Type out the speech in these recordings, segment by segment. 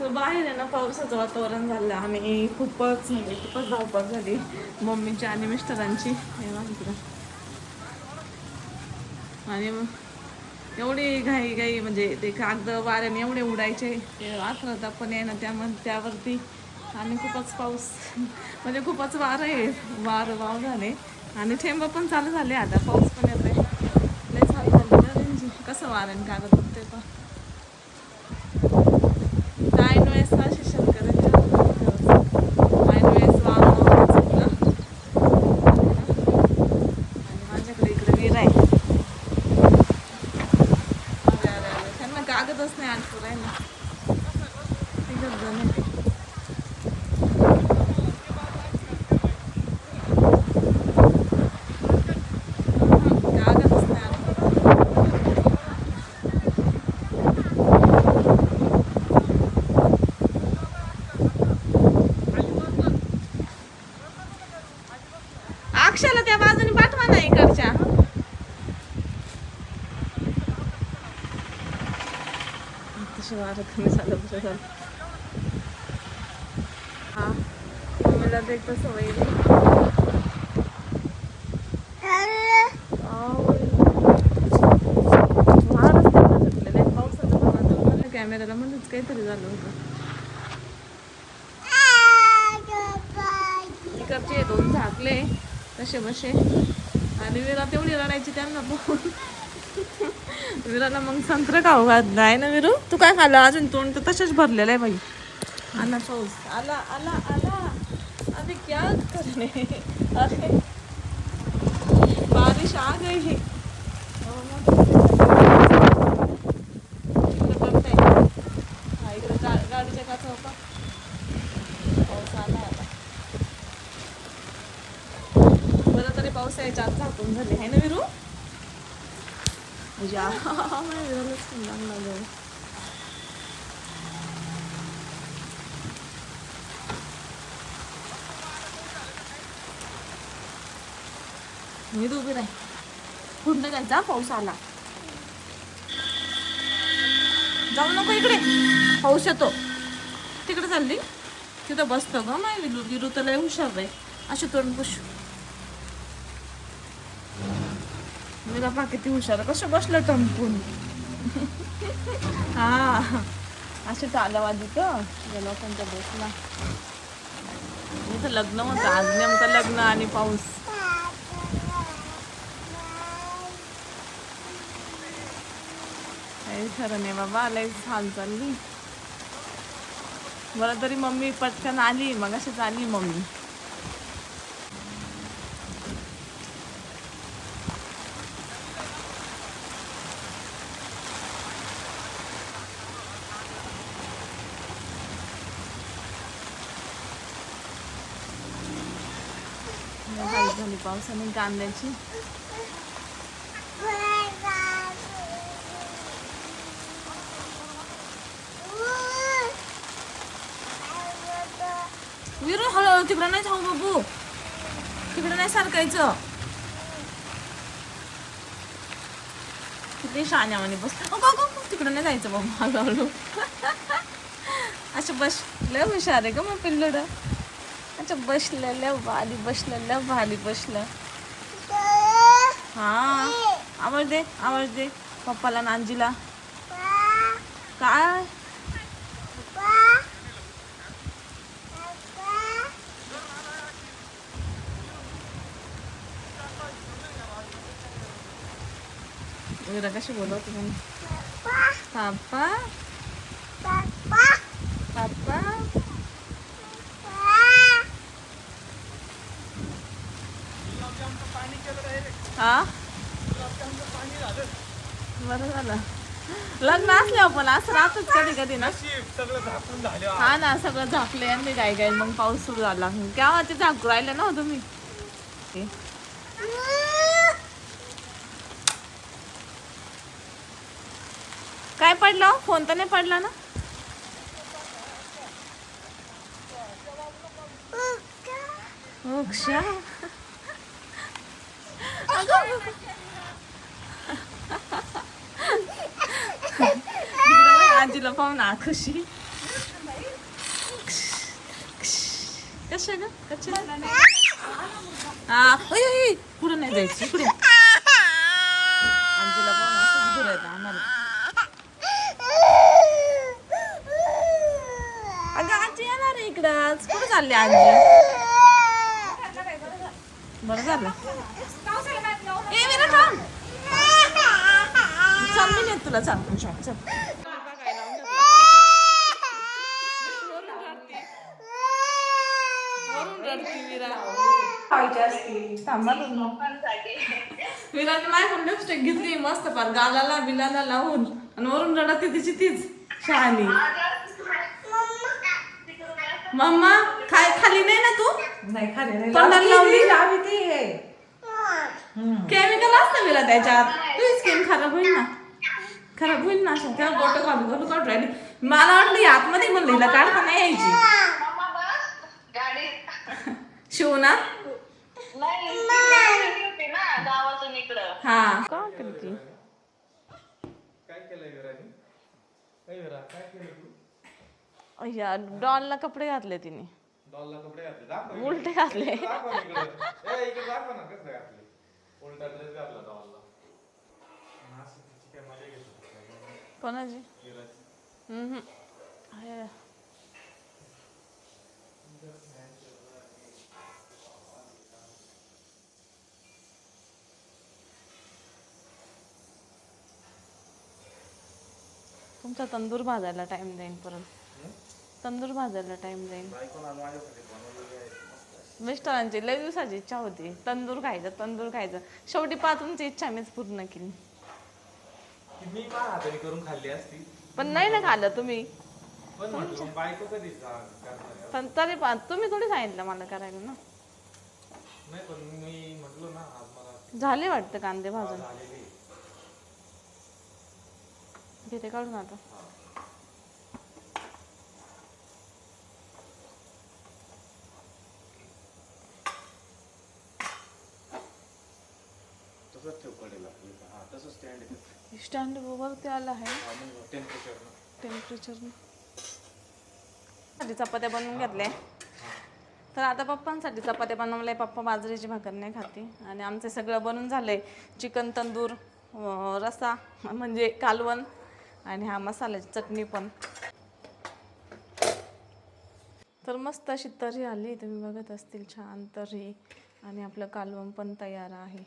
तर बाहेर आहे ना पावसाचं वातावरण झालं. आम्ही खूपच म्हणजे खूपच धावपळ झाली. मम्मीची आणि मिस्टरांची. हे आणि मग एवढी घाई घाई म्हणजे ते कागद वाऱ्याने एवढे उडायचे. ते पण आहे ना त्यामध्ये त्यावरती. आणि खूपच पाऊस. म्हणजे खूपच वारं आहे. वार वाव झाले. आणि थेंब पण चालू झाले आता. पाऊस पण येतोय. लय चालू झाली ना कसं वाऱ्याने कागद ते पण काय वेळेस असे शेतकऱ्यांच्या काय वेळेस वारं चाललं आणि माझ्याकडे इकडे विहीर आहे अरे अरे अरे त्यांना कागदच नाही आणतो राहिला. तिघच जण आहे. हम्म, कागदच नाही आणतो अक्षाला त्या बाजूने पाठवा ना इकडच्या तशी वारं कमी झालं बरं झालं हा मम्मीला ते एक सवय कॅमेऱ्याला म्हणूनच काहीतरी झालं होतं इकडचे दोन झाकले तसे बसे आणि विरा तेवढी रडायची त्यांना बघून विराला मग संत्र खाऊ घातलं आहे ना विरू? तू काय खाल्लं? अजून तोंड तर तसेच भरलेलं आहे बाई. आला पाऊस. आला आला आला. अरे क्या करणे? अरे. बारिश आ गई हो. ना. गाडीच्या पाऊस आला आता. बरं तरी आत झाकून झाले? आहे ना विरू? Ja, meine या ist schon lang गं. मी उभी राही कुठं जायचा पाऊस आला जाऊ नको इकडे पाऊस येतो तिकडे चालली तिथं बसतो ग माय विरू विरू तर लय हुशार आहे अशी तोंड पुश मी पा किती हुशार कसं बसलं टंपून हा असे चालवाजी का या लोकांच्या बसला इथं लग्न होतं आज नेमकं लग्न आणि पाऊस काही खरं नाही बाबा लय छान चालली बरं तरी मम्मी पटकन आली मग अशीच आली मम्मी लय हाल झाली पावसाने कांद्याची. विरू हळूहळू तिकडं नाही जाऊ बाबू. तिकडं नाही सारखायचं किती शाण्यावानी बस. अगं, तिकडं नाही जायचं बाबू हळूहळू. असं बस. लय हुशार आहे का मग पिल्लुड. अच्छा बसलं भारी बसलं लव भारी बसलं. हा आवाज दे आवाज दे पप्पाला नांजीला काय? कशी बोलवते? पापा हा? बरं झालं. लग्न असल्यावर पण असं राहतच कधी कधी ना. हा ना सगळं झाकले आणि काय काय मग पाऊस सुरू झाला. केव्हा ते झाकू राहिले ना हो तुम्ही. काय पडलं? फोन तर नाही पडला ना? आजीला पाहून आखुशी कशा ग कशा. पुढं नाही जायचं इकडे आजीला पाहून असंच फिरायचं आम्हाला आजी कुठं चालली आजी बरं झालं ए विरा थांब चल मी नेत तुला चाल. चल विराने माझ्याकडून लिपस्टिक घेतली मस्त पार गालाला बिलाला लावून. आणि वरून रडत तिची तीच शहाणी. मम्मा खाय खाली नाही ना तू? नाही खाली नाही. लावली? लावी ती. केमिकल असतं विरा त्याच्यात तुझी स्किन खराब होईल ना. खराब होईल ना अशा तेव्हा बोट घालून घालून काढून राहिली. मला वाटलं ही आतमध्ये म्हणलं हिला काढता नाही यायची? शिव ना हा. का करते? काय केलंय विराने काय विरा काय केलं तू? अय्या डॉलला कपडे घातले तिने. डॉलला कपडे घातले. दाखव उलटे घातले दाखव इकडे ए इकडे दाखव ना कसं घातले उलटा ड्रेस घातला डॉलला असं तिची काय मजा घेतली कोणाची तुमचा तंदूर भाजायला टाइम देईन परत. तंदूर भाजायला टाइम देईन. मिस्टरांची लय दिवसाची इच्छा होती. तंदूर खायचं तंदूर खायचं. शेवटी पा तुमची इच्छा मीच पूर्ण केली. ती मी माझ्या हाताने करून खाल्ली असती? पण नाही ना खाल्लं तुम्ही. पण म्हटलं मग बायको कधी करणार? पण तरी पण तुम्ही थोडी सांगितलं मला करायला ना. नाही पण मी म्हटलो ना आज मला झाले वाटतं कांदे भाजून. झालेली. घेते काढून आता. तसंच ठेव हा स्टँड स्टँड वरती आला आहे. टेम्परेचर टेम्परेचरसाठी चपात्या बनवून घेतल्या. तर आता पप्पांसाठी चपात्या बनवल्या. पप्पा बाजरीची भाकर नाही खाते आणि आमचं सगळं बनून झालंय. चिकन तंदूर अं, रस्सा म्हणजे कालवण आणि हा मसाल्याची चटणी पण. तर मस्त अशी तर्री आली. तुम्ही बघत असतील छान तर्री. आणि आपलं कालवण पण तयार आहे.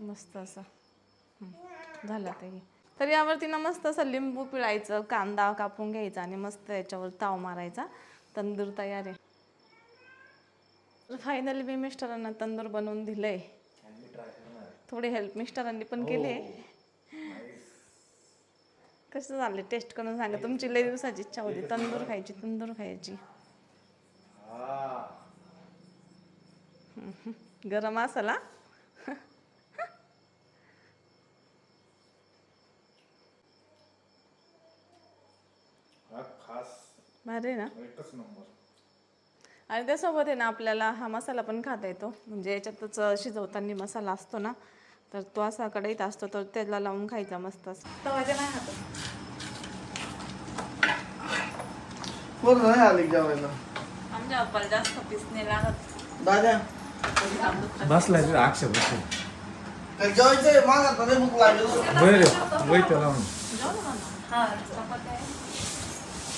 मस्त असं. झालं ते तर यावरती ना मस्त असं लिंबू पिळायचं कांदा कापून घ्यायचा आणि मस्त याच्यावर ताव मारायचा. तंदूर तयार आहे. फायनली मी मिस्टरांना तंदूर बनवून दिलंय. थोडी हेल्प मिस्टरांनी पण केली. कसं झालं टेस्ट करून सांगा. तुमची लई दिवसाची इच्छा होती. तंदूर खायची तंदूर खायची. गरम असाला हा खास आहे ना? एकच नंबर. आणि त्यासोबत आहे ना आपल्याला हा मसाला पण खाता येतो. म्हणजे याच्यातच शिजवताना मसाला असतो ना तर तो असा कढईत असतो तर त्याला लावून खायचा मस्त असं. तवाच्या नाही हातात कोण नाही आली जेवायला? आमच्या पप्पाला जास्त पीस नाही लागत. दादा. बसलाय तिथे अक्षय बसून काय जेवायचंय? मागा तर भूक लागली. बरं वय त्याला म्हणून जाऊ ना म्हणा. हा चपात्या आहे. तुला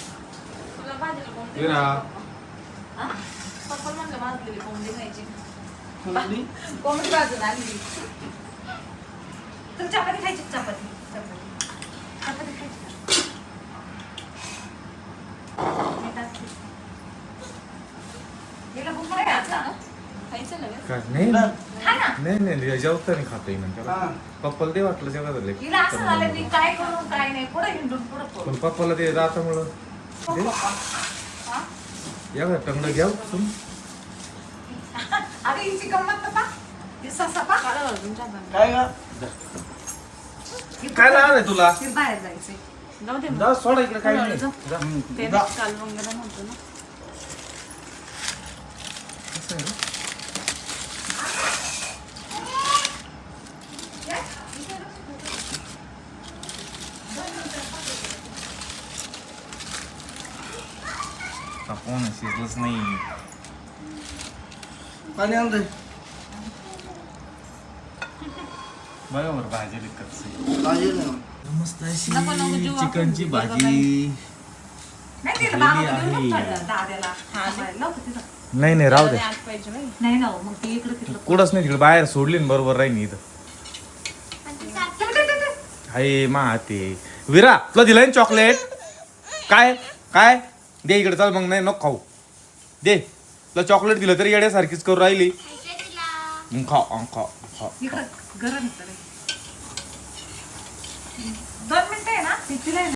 भाजीला कोंबडी विरा हा? पप्पा म्हणलं भाजलेली कोंबडी खायची कोंबडी कोंबडी भाजून आणली तुम्ही चपाती खायची का? चपाती. चपाती. चपाती खायची का? मी टाकते. याला भूक नाही खायचं लगेच. नाही ना. नाही नाही जेवताना खाता येईन त्याला. हा. पप्पाला ते वाटलं जेव्हा झालं हिला असं झालं मी काय करू काय नाही. पुढे हिंडून पुढे पळू. पण पप्पाला ते का टंगडं घ्या तुम्ही अगं हिची गंमत तर पा ही ससा पा. काय का काय लागणार आहे तुला? बाहेर जायचंय. जाऊ दे मग. जा सोडा इकडे काही नाही. जा. ते काल वगैरे म्हणतो ना असं आहे ना? का कोण शिजलंच नाही पाणी आणते बघा बरं भाजी कच्ची भाजी नाही मस्त अशी नको, नको, जीव आपण चिकनची भाजी नाही ते देऊ दाद्याला तिथं. नाही नाही राहू दे आठ पाहिजे बाई. नाही ना हो, मग ते इकडे तिकडं कुठंच नाही तिकडे बाहेर सोडली ना बरोबर राहीन इथं हाय मा ते विरा तुला दिलंय ना चॉकलेट काय काय दे इकडे चल मग नाही नको खाऊ दे. तुला चॉकलेट दिलं तरी येड्यासारखीच करू राहिली. खा अं, खा खा इकडं गरम आहे तरी. दोन मिनिटं आहे ना ते तिला आहे ना